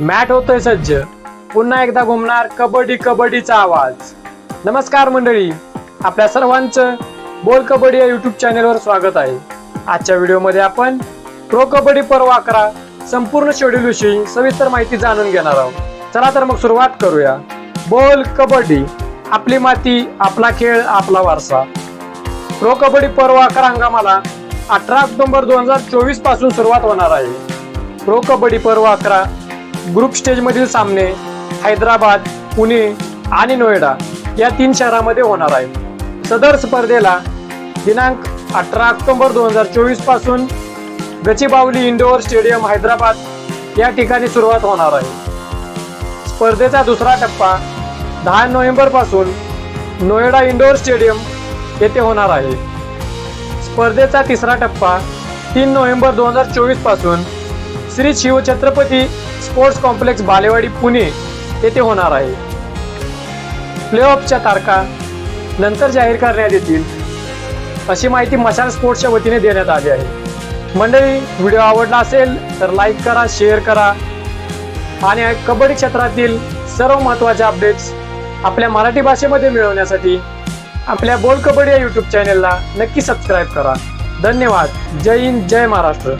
Mat होतोय सज्ज. पुन्हा एकदा घुमणार कबड्डी कबड्डीचा आवाज. नमस्कार मंडळी. आपल्या सर्वांचं बोल कबड्डी या युट्यूब चॅनेलवर स्वागत आहे. आजच्या व्हिडिओमध्ये आपण प्रो कबड्डी पर्व अकरा संपूर्ण शेड्यूल विषयी सविस्तर माहिती जाणून घेणार आहोत. चला तर मग सुरुवात करूया. बोल कबड्डी. आपली माती आपला खेळ आपला वारसा. प्रो कबड्डी पर्व अकरा हंगामाला अठरा ऑक्टोबर दोन हजार चोवीसपासून सुरुवात होणार आहे. प्रो कबड्डी पर्व अकरा ग्रुप स्टेजमधील सामने हैदराबाद पुणे आणि नोएडा या तीन शहरामध्ये होणार आहे सदर स्पर्धेला दिनांक अठरा ऑक्टोबर दोन हजार चोवीसपासून गचिबावली इंडोअर स्टेडियम हैदराबाद या ठिकाणी सुरुवात होणार आहे. स्पर्धेचा दुसरा टप्पा दहा नोव्हेंबरपासून नोएडा इंडोअर स्टेडियम येथे होणार आहे. स्पर्धेचा तिसरा टप्पा तीन नोव्हेंबर दोन हजार चोवीसपासून श्री शिवछत्रपती स्पोर्ट्स कॉम्प्लेक्स बालेवाडी पुणे येथे होणार आहे. प्लेऑफच्या तारखा नंतर जाहीर करण्यात येतील अशी माहिती मशाल स्पोर्ट्सच्या वतीने देण्यात आली आहे. मंडळी व्हिडिओ आवडला असेल तर लाईक करा शेअर करा आणि कबड्डी क्षेत्रातील सर्व महत्त्वाचे अपडेट्स आपल्या मराठी भाषेमध्ये मिळवण्यासाठी आपल्या बोल कबड्डी या यूट्यूब चॅनेलला नक्की सबस्क्राईब करा. धन्यवाद. जय हिंद जय महाराष्ट्र.